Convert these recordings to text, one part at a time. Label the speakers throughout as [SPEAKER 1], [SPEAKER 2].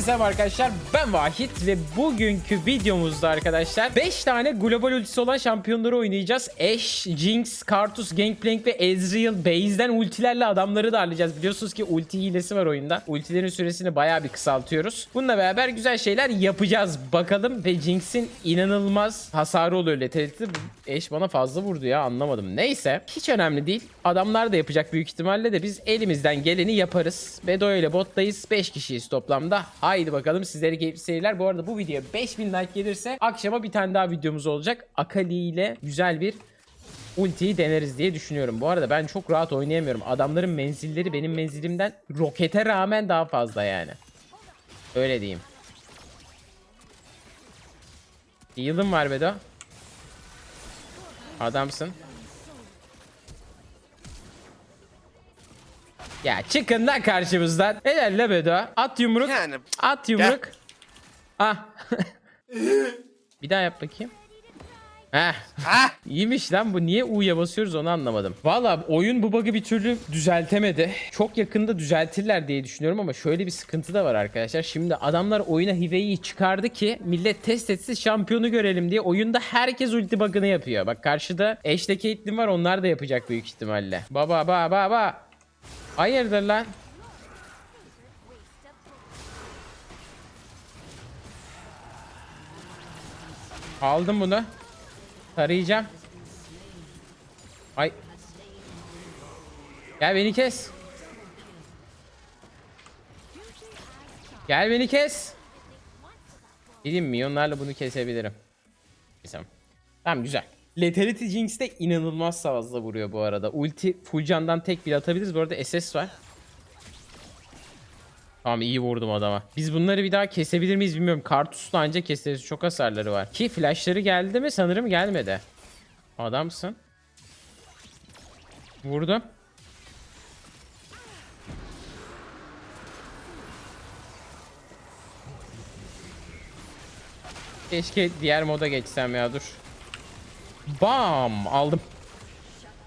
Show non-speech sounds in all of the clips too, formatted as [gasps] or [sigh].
[SPEAKER 1] Hepinize selam arkadaşlar ben Vahit ve bugünkü videomuzda arkadaşlar 5 tane global ultisi olan şampiyonları oynayacağız. Ashe, Jinx, Karthus, Gangplank ve Ezreal base'den ultilerle adamları darlayacağız. Biliyorsunuz ki ulti hilesi var oyunda. Ultilerin süresini bayağı bir kısaltıyoruz. Bununla beraber güzel şeyler yapacağız bakalım ve Jinx'in inanılmaz hasarı oluyor Lethality. Ashe bana fazla vurdu ya anlamadım. Neyse hiç önemli değil. Adamlar da yapacak büyük ihtimalle de biz elimizden geleni yaparız. Bedo ile bottayız. 5 kişiyiz toplamda. Haydi bakalım sizlere keyifli seyirler. Bu arada bu videoya 5000 like gelirse akşama bir tane daha videomuz olacak. Akali ile güzel bir ultiyi deneriz diye düşünüyorum. Bu arada ben çok rahat oynayamıyorum. Adamların menzilleri benim menzilimden rokete rağmen daha fazla yani. Öyle diyeyim. Yılım var Bedo. Adamsın. Ya çıkın lan karşımızdan. Helal la Bedo. At yumruk.
[SPEAKER 2] Yani
[SPEAKER 1] At yumruk. Ah. [laughs] bir daha yap bakayım. Heh.
[SPEAKER 2] ha
[SPEAKER 1] İyiymiş lan bu niye U'ya basıyoruz onu anlamadım. Valla oyun bu bug'ı bir türlü düzeltemedi. Çok yakında düzeltirler diye düşünüyorum ama şöyle bir sıkıntı da var arkadaşlar. Şimdi adamlar oyuna Hive'yi çıkardı ki millet test etsin şampiyonu görelim diye oyunda herkes ulti bug'ını yapıyor. Bak karşıda Ashe'le Caitlyn var onlar da yapacak büyük ihtimalle. Baba baba baba. Hayırdır lan? Aldım bunu. Tarayacağım. Ay. Gel beni kes. Gel beni kes. Dedim milyonlarla bunu kesebilirim. Tamam güzel. Lethality Jinx de inanılmaz fazla vuruyor bu arada. Ulti full tek bir atabiliriz. Bu arada SS var. Tamam iyi vurdum adama. Biz bunları bir daha kesebilir miyiz bilmiyorum. Kartus'la anca keseriz. Çok hasarları var. Ki flashları geldi mi? Sanırım gelmedi. Adamsın. Vurdum. Keşke diğer moda geçsem ya dur. Bam aldım.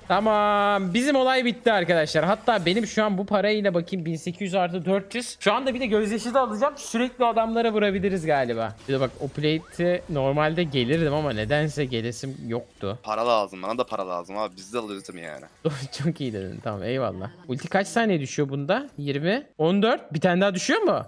[SPEAKER 1] Tamam. Bizim olay bitti arkadaşlar. Hatta benim şu an bu parayla bakayım 1800 artı 400. Şu anda bir de gözyaşı da alacağım. Sürekli adamlara vurabiliriz galiba. Bir de bak o plate'e normalde gelirdim ama nedense gelesim yoktu.
[SPEAKER 2] para lazım bana da para lazım abi biz de alırdım yani. [laughs]
[SPEAKER 1] Çok iyi dedin. Tamam eyvallah. Ulti kaç saniye düşüyor bunda? 20. 14. Bir tane daha düşüyor mu?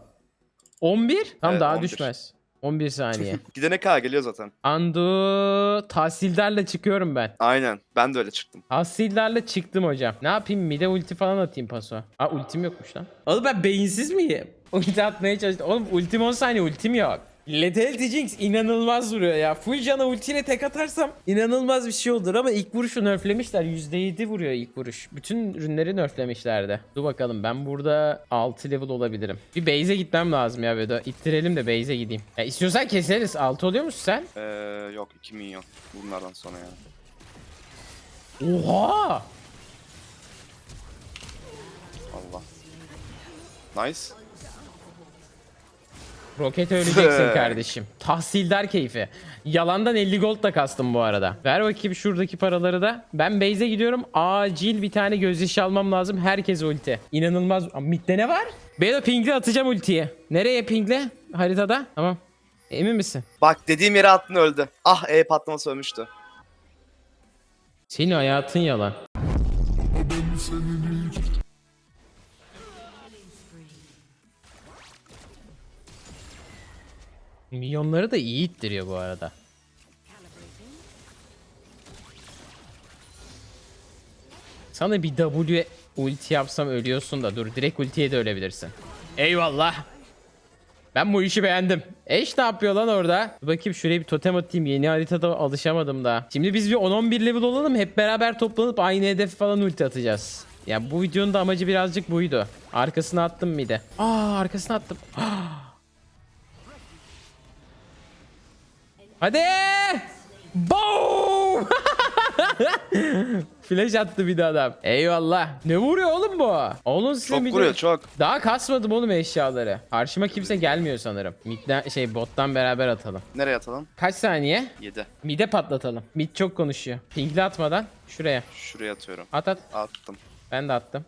[SPEAKER 1] 11. Tam
[SPEAKER 2] Evet,
[SPEAKER 1] daha
[SPEAKER 2] 11.
[SPEAKER 1] düşmez. 11 saniye. [laughs]
[SPEAKER 2] Gidene kadar geliyor zaten.
[SPEAKER 1] Andu tahsildarla çıkıyorum ben.
[SPEAKER 2] Aynen ben de öyle çıktım.
[SPEAKER 1] Tahsildarla çıktım hocam. Ne yapayım? Mide ulti falan atayım paso. Aa ultim yokmuş lan. Oğlum ben beyinsiz miyim? Ulti atmaya çalıştım. Oğlum ultim 10 saniye ultim yok. Lethality Jinx inanılmaz vuruyor ya. Full cana ultiyle tek atarsam inanılmaz bir şey olur ama ilk vuruşu nerflemişler. %7 vuruyor ilk vuruş. Bütün ürünleri nerflemişlerdi. Dur bakalım ben burada 6 level olabilirim. Bir base'e gitmem lazım ya Vedo. İttirelim de base'e gideyim. Ya istiyorsan keseriz. 6 oluyor musun sen?
[SPEAKER 2] Ee, yok 2 milyon bunlardan sonra yani.
[SPEAKER 1] Oha!
[SPEAKER 2] Allah. Nice.
[SPEAKER 1] Roket öleceksin kardeşim. Tahsildar keyfi. Yalandan 50 gold da kastım bu arada. Ver bakayım şuradaki paraları da. Ben base'e gidiyorum. Acil bir tane gözyaşı almam lazım. Herkes ulti. İnanılmaz. Mid'de ne var? Bedo pingle atacağım ultiyi. Nereye pingle? Haritada. Tamam. Emin misin?
[SPEAKER 2] Bak dediğim yere attın öldü. Ah E patlaması ölmüştü.
[SPEAKER 1] Senin hayatın yalan. Milyonları da iyi ittiriyor bu arada. Sana bir W ulti yapsam ölüyorsun da dur direkt ultiye de ölebilirsin. Eyvallah. Ben bu işi beğendim. Eş ne yapıyor lan orada? Dur bakayım şuraya bir totem atayım. Yeni haritada alışamadım daha. Şimdi biz bir 10-11 level olalım. Hep beraber toplanıp aynı hedef falan ulti atacağız. Ya bu videonun da amacı birazcık buydu. Arkasına attım mide. Aa arkasına attım. [gasps] Hadi! Boom! [laughs] Flash attı bir de adam. Eyvallah. Ne vuruyor oğlum bu? Oğlum size
[SPEAKER 2] Çok
[SPEAKER 1] midi-
[SPEAKER 2] vuruyor çok.
[SPEAKER 1] Daha kasmadım oğlum eşyaları. Karşıma kimse gelmiyor sanırım. Midden şey bottan beraber atalım.
[SPEAKER 2] Nereye atalım?
[SPEAKER 1] Kaç saniye?
[SPEAKER 2] 7.
[SPEAKER 1] Mide patlatalım. Mid çok konuşuyor. Pinkli atmadan şuraya.
[SPEAKER 2] Şuraya atıyorum.
[SPEAKER 1] At at.
[SPEAKER 2] Attım.
[SPEAKER 1] Ben de attım.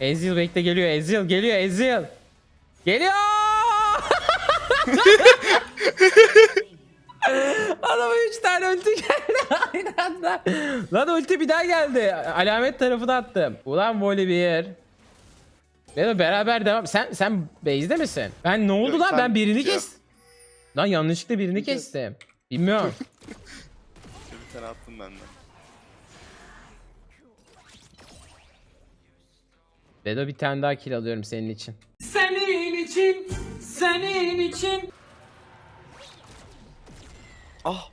[SPEAKER 1] Ezreal bekle geliyor. Ezreal geliyor. Ezreal. Geliyor. [laughs] Adama 3 tane ulti geldi [laughs] aynı anda. Lan ulti bir daha geldi. Alamet tarafına attım. Ulan Volibear. Bedo beraber devam. Sen sen base'de misin? Ben ne oldu
[SPEAKER 2] Yok,
[SPEAKER 1] lan?
[SPEAKER 2] sen
[SPEAKER 1] Ben birini
[SPEAKER 2] şey
[SPEAKER 1] kes. Lan yanlışlıkla birini
[SPEAKER 2] kes.
[SPEAKER 1] kestim. Bilmiyorum. [laughs]
[SPEAKER 2] Bir tane attım ben de.
[SPEAKER 1] Bedo bir tane daha kill alıyorum senin için. Senin için, senin için.
[SPEAKER 2] Ah!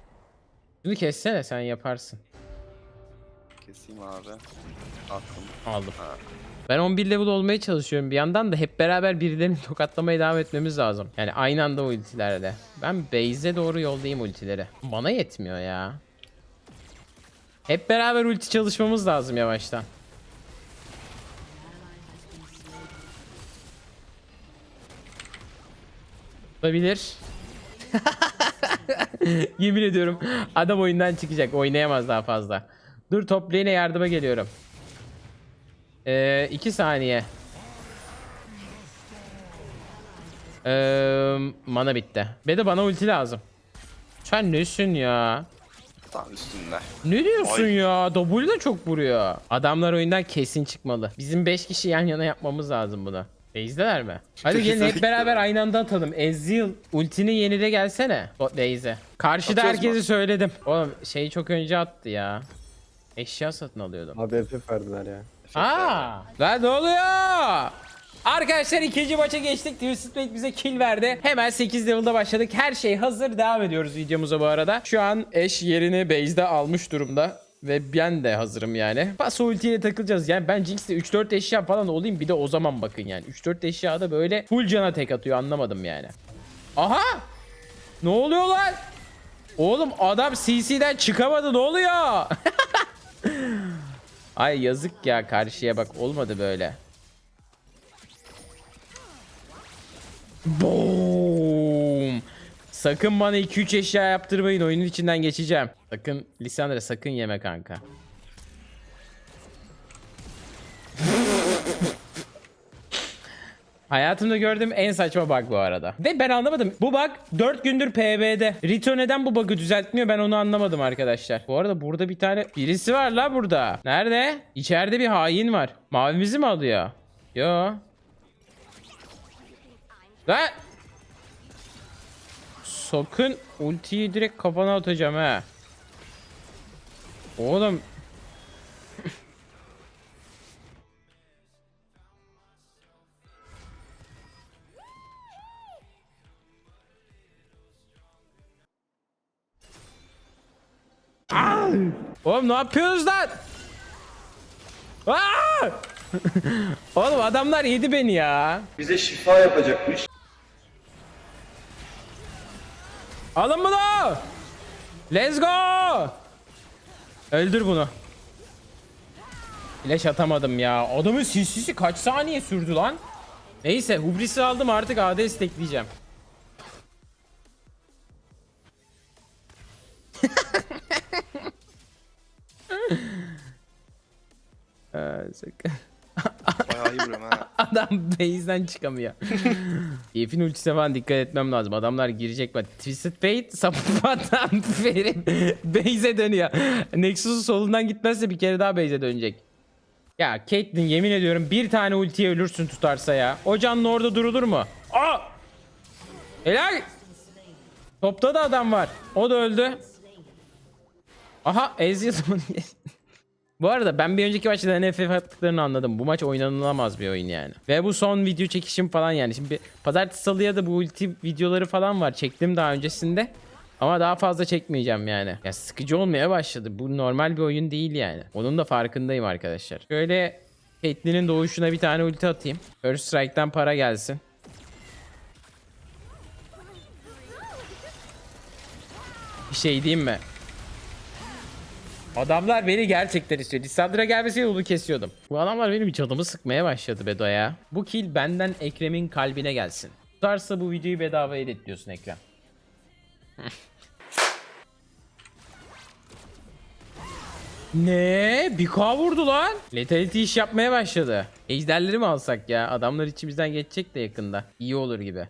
[SPEAKER 1] Şunu kessene sen yaparsın.
[SPEAKER 2] Keseyim abi. Attım.
[SPEAKER 1] Aldım.
[SPEAKER 2] Ha.
[SPEAKER 1] Ben 11 level olmaya çalışıyorum bir yandan da hep beraber birilerini [laughs] tokatlamaya devam etmemiz lazım. Yani aynı anda ultilerle. Ben base'e doğru yoldayım ultileri. Bana yetmiyor ya. Hep beraber ulti çalışmamız lazım yavaştan. Olabilir. [laughs] [laughs] Yemin ediyorum adam oyundan çıkacak. Oynayamaz daha fazla. Dur top lane'e yardıma geliyorum. Ee, iki saniye. Ee, mana bitti. Be de bana ulti lazım. Sen nesin ya?
[SPEAKER 2] Tam üstünde.
[SPEAKER 1] Ne diyorsun
[SPEAKER 2] Ay.
[SPEAKER 1] ya? W da çok vuruyor. Adamlar oyundan kesin çıkmalı. Bizim 5 kişi yan yana yapmamız lazım bunu. Base'deler mi? Hadi gelin hep beraber aynı anda atalım. Ezreal ultini yenile gelsene. O Base'e. Karşıda
[SPEAKER 2] Atıyoruz
[SPEAKER 1] herkesi söyledim. Oğlum şeyi çok önce attı ya. Eşya satın alıyordum.
[SPEAKER 3] Abi FF verdiler ya.
[SPEAKER 1] Aa, lan ne oluyor? Arkadaşlar ikinci maça geçtik. Twisted Fate bize kill verdi. Hemen 8 level'da başladık. Her şey hazır. Devam ediyoruz videomuza bu arada. Şu an eş yerini base'de almış durumda. Ve ben de hazırım yani. Paso ultiyle takılacağız. Yani ben Jinx'te 3-4 eşya falan olayım. Bir de o zaman bakın yani. 3-4 eşyada böyle full cana tek atıyor. Anlamadım yani. Aha! Ne oluyor lan? Oğlum adam CC'den çıkamadı. Ne oluyor? [laughs] Ay yazık ya karşıya bak olmadı böyle. Boom. Sakın bana 2-3 eşya yaptırmayın oyunun içinden geçeceğim. Sakın Lisandra sakın yeme kanka. Hayatımda gördüğüm en saçma bug bu arada. Ve ben anlamadım. Bu bug 4 gündür PB'de. Rito neden bu bug'ı düzeltmiyor ben onu anlamadım arkadaşlar. Bu arada burada bir tane birisi var la burada. Nerede? İçeride bir hain var. Mavimizi mi alıyor? Yo. Lan! Sakın ultiyi direkt kafana atacağım ha. Oğlum Oğlum ne yapıyorsunuz lan? Aa! [laughs] Oğlum adamlar yedi beni ya.
[SPEAKER 4] bize şifa yapacakmış.
[SPEAKER 1] Alın bunu. Let's go. Öldür bunu. Flash atamadım ya. Adamın CC'si kaç saniye sürdü lan? Neyse Hubris'i aldım artık AD destekleyeceğim. [laughs] Ee, sakın. Adam base'den çıkamıyor. Keyfin ultisine falan dikkat etmem lazım. Adamlar girecek bak. Twisted Fate sapıtan [laughs] Ferit base'e dönüyor. Nexus'un solundan gitmezse bir kere daha base'e dönecek. Ya Caitlyn yemin ediyorum bir tane ultiye ölürsün tutarsa ya. O canlı orada durulur mu? Aa! Helal! Topta da adam var. O da öldü. Aha Ezreal'ın Bu arada ben bir önceki maçta NFF attıklarını anladım. Bu maç oynanılamaz bir oyun yani. Ve bu son video çekişim falan yani. Şimdi pazartesi salıya da bu ulti videoları falan var. Çektim daha öncesinde. Ama daha fazla çekmeyeceğim yani. Ya sıkıcı olmaya başladı. Bu normal bir oyun değil yani. Onun da farkındayım arkadaşlar. Şöyle Caitlyn'in doğuşuna bir tane ulti atayım. First Strike'tan para gelsin. Bir şey diyeyim mi? Adamlar beni gerçekten istiyor. Lissandra gelmeseydi onu kesiyordum. Bu adamlar benim canımı sıkmaya başladı Bedo ya. Bu kill benden Ekrem'in kalbine gelsin. Tutarsa bu videoyu bedava editliyorsun Ekrem. [laughs] ne? Bir K vurdu lan. Letality iş yapmaya başladı. Ejderleri mi alsak ya? Adamlar içimizden geçecek de yakında. İyi olur gibi.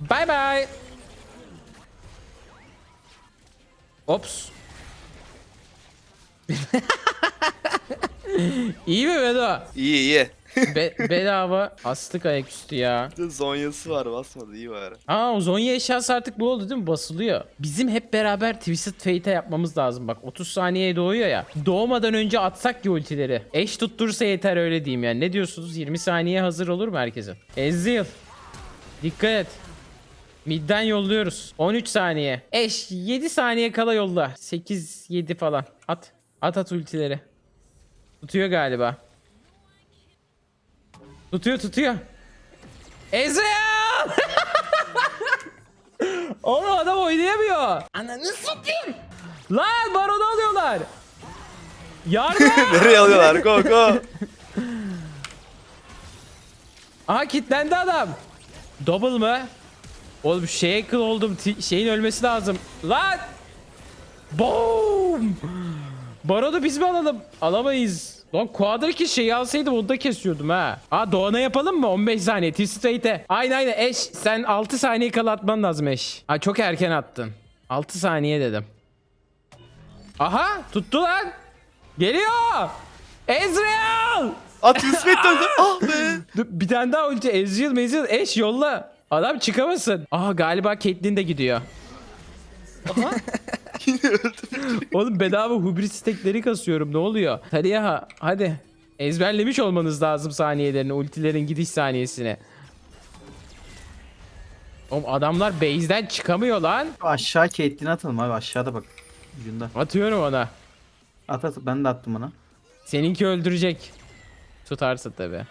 [SPEAKER 1] Bye bye. Ops. [laughs] İyi mi Bedo?
[SPEAKER 2] İyi iyi. [laughs]
[SPEAKER 1] Be- bedava astık ayaküstü ya.
[SPEAKER 2] Bir de Zonya'sı var basmadı iyi var.
[SPEAKER 1] Aa o Zonya eşyası artık bu oldu değil mi? Basılıyor. Bizim hep beraber Twisted Fate'e yapmamız lazım. Bak 30 saniyeye doğuyor ya. Doğmadan önce atsak ki ultileri. Eş tutturursa yeter öyle diyeyim yani. Ne diyorsunuz? 20 saniye hazır olur mu herkesin? Ezreal. Dikkat et. Midden yolluyoruz. 13 saniye. Eş 7 saniye kala yolla. 8 7 falan. At. At at ultileri. Tutuyor galiba. Tutuyor tutuyor. Ezreal! [laughs] Oğlum adam oynayamıyor. Ananı satayım. Lan baronu alıyorlar. Yardım. [laughs]
[SPEAKER 2] Nereye alıyorlar? Go go.
[SPEAKER 1] Aha kilitlendi adam. Double mı? Oğlum şeye kıl oldum. Şeyin ölmesi lazım. Lan. Boom. Baronu biz mi alalım? Alamayız. Lan Quadra şeyi alsaydım onu da kesiyordum ha. Aa Doğan'a yapalım mı? 15 saniye. T-Straight'e. Aynen aynen Eş. Sen 6 saniye kala atman lazım Eş. Aa çok erken attın. 6 saniye dedim. Aha tuttu lan. Geliyor. Ezreal.
[SPEAKER 2] At döndü. Ah be.
[SPEAKER 1] Bir tane daha ulti. Ezreal mezil eş yolla. Adam çıkamasın. Aha galiba Caitlyn de gidiyor. [laughs]
[SPEAKER 2] Yine öldüm.
[SPEAKER 1] Oğlum bedava hubris stekleri kasıyorum. Ne oluyor? Taliha hadi. Ezberlemiş olmanız lazım saniyelerini. Ultilerin gidiş saniyesini. Oğlum adamlar base'den çıkamıyor lan.
[SPEAKER 3] Aşağı Caitlyn'i atalım abi aşağıda bak. Ucunda.
[SPEAKER 1] Atıyorum ona.
[SPEAKER 3] At at ben de attım ona.
[SPEAKER 1] Seninki öldürecek. Tutarsa tabi.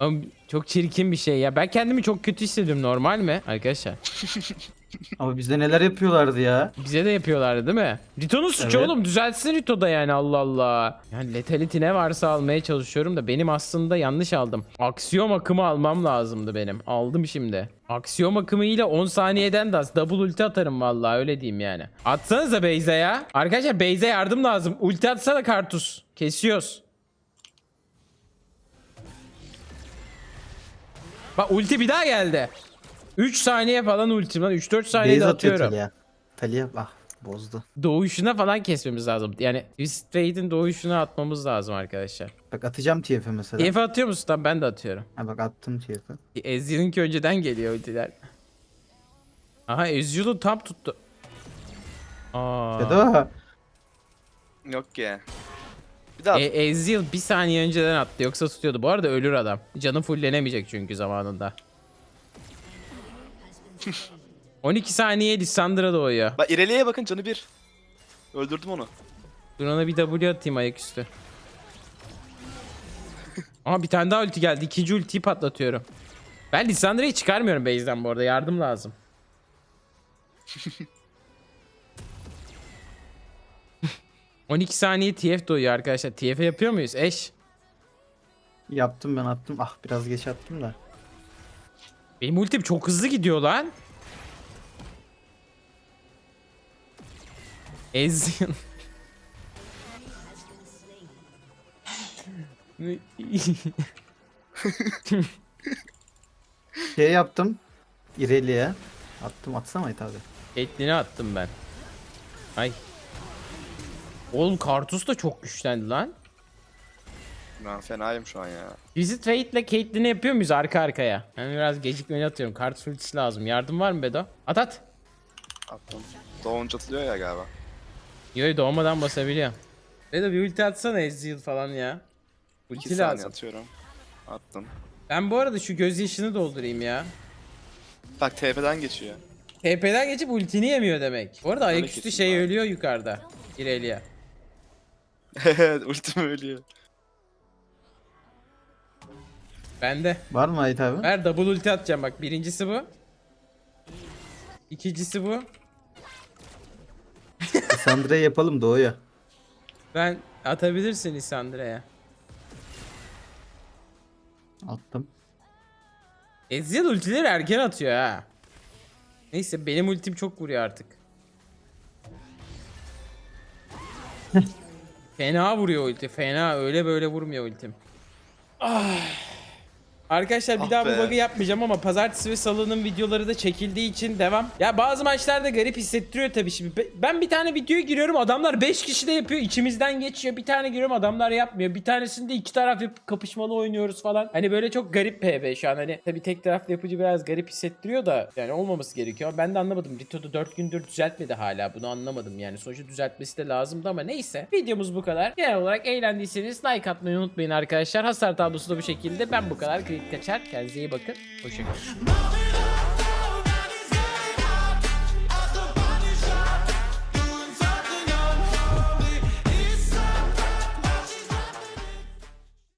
[SPEAKER 1] Oğlum çok çirkin bir şey ya. Ben kendimi çok kötü hissediyorum. Normal mi arkadaşlar? [laughs]
[SPEAKER 3] Ama bizde neler yapıyorlardı ya.
[SPEAKER 1] Bize de yapıyorlardı değil mi? Rito'nun suçu
[SPEAKER 3] Evet.
[SPEAKER 1] oğlum. Düzeltsin Rito da yani Allah Allah. Yani letality ne varsa almaya çalışıyorum da benim aslında yanlış aldım. Aksiyom akımı almam lazımdı benim. Aldım şimdi. Aksiyom akımı ile 10 saniyeden de az. Double ulti atarım vallahi öyle diyeyim yani. Atsanıza Beyze ya. Arkadaşlar Beyze yardım lazım. Ulti atsana Kartus. Kesiyoruz. Bak ulti bir daha geldi. 3 saniye falan ultim lan. 3-4 saniyede
[SPEAKER 3] Base atıyor
[SPEAKER 1] atıyorum.
[SPEAKER 3] Talia. Talia ah bozdu.
[SPEAKER 1] doğuşuna falan kesmemiz lazım. Yani Twist Fate'in doğuşuna atmamız lazım arkadaşlar.
[SPEAKER 3] Bak atacağım TF'e mesela.
[SPEAKER 1] TF atıyor musun? Tamam ben de atıyorum.
[SPEAKER 3] Ha bak attım TF'e.
[SPEAKER 1] Ezreal'inki önceden geliyor ultiler. Aha Ezreal'u tam tuttu. Aa.
[SPEAKER 3] Ya da
[SPEAKER 2] Yok ki. Bir daha.
[SPEAKER 1] E, Ezreal bir saniye önceden attı yoksa tutuyordu. Bu arada ölür adam. Canı fullenemeyecek çünkü zamanında. 12 saniye Lissandra doğuyor.
[SPEAKER 2] Bak İrelia'ya bakın canı bir. Öldürdüm onu.
[SPEAKER 1] Dur ona bir W atayım ayaküstü. [laughs] Aha bir tane daha ulti geldi. İkinci ultiyi patlatıyorum. Ben Lissandra'yı çıkarmıyorum base'den bu arada. Yardım lazım. [laughs] ...12 saniye TF doğuyor arkadaşlar. TF yapıyor muyuz? Eş.
[SPEAKER 3] yaptım ben attım. Ah biraz geç attım da.
[SPEAKER 1] Benim ultim çok hızlı gidiyor lan. Ezreal. [laughs]
[SPEAKER 3] Şey yaptım. İrelia'ya. Attım atsana Ait abi.
[SPEAKER 1] Etlini attım ben. Ay. Oğlum Kartus da çok güçlendi lan.
[SPEAKER 2] Ben fenayım şu an ya.
[SPEAKER 1] Visit Fate ile Caitlyn'i yapıyor muyuz arka arkaya? Ben biraz gecikmeli atıyorum. Kartus ultisi lazım. Yardım var mı Bedo? At at.
[SPEAKER 2] Attım. Doğunca atılıyor ya galiba.
[SPEAKER 1] Yo doğmadan basabiliyor. Bedo bir ulti atsana Ezreal falan ya.
[SPEAKER 2] 2
[SPEAKER 1] Ulti
[SPEAKER 2] saniye
[SPEAKER 1] lazım.
[SPEAKER 2] atıyorum. Attım.
[SPEAKER 1] Ben bu arada şu gözyaşını doldurayım ya.
[SPEAKER 2] Bak TP'den geçiyor.
[SPEAKER 1] TP'den geçip ultini yemiyor demek. Bu arada ayaküstü
[SPEAKER 2] kesin
[SPEAKER 1] şey
[SPEAKER 2] var.
[SPEAKER 1] ölüyor yukarıda. İrelia. [laughs]
[SPEAKER 2] Ultim ölüyor.
[SPEAKER 1] Bende.
[SPEAKER 3] Var mı Ait abi?
[SPEAKER 1] Ver double ulti atacağım bak. Birincisi bu. İkincisi bu.
[SPEAKER 3] Sandra'yı yapalım doğuya.
[SPEAKER 1] Ben atabilirsin Lissandra'ya.
[SPEAKER 3] Attım.
[SPEAKER 1] Ezreal ultileri erken atıyor ha. Neyse benim ultim çok vuruyor artık. [laughs] Fena vuruyor ulti. Fena öyle böyle vurmuyor ultim. Ah. Arkadaşlar bir
[SPEAKER 2] Ah
[SPEAKER 1] daha bu
[SPEAKER 2] be.
[SPEAKER 1] bug'ı yapmayacağım ama pazartesi ve salının videoları da çekildiği için devam. Ya bazı maçlarda garip hissettiriyor tabii şimdi. Be- Ben bir tane videoya giriyorum adamlar 5 kişi de yapıyor içimizden geçiyor. Bir tane giriyorum adamlar yapmıyor. Bir tanesinde iki taraf yapıp kapışmalı oynuyoruz falan. Hani böyle çok garip PB şu an hani. Tabii tek taraflı yapıcı biraz garip hissettiriyor da yani olmaması gerekiyor. Ben de anlamadım. Rito'da 4 gündür düzeltmedi hala. Bunu anlamadım yani. Sonuçta düzeltmesi de lazımdı ama neyse. Videomuz bu kadar. Genel olarak eğlendiyseniz like atmayı unutmayın arkadaşlar. Hasar tablosu da bu şekilde. Ben bu kadar. Kaçar. Kendinize iyi bakın. Hoşçakalın.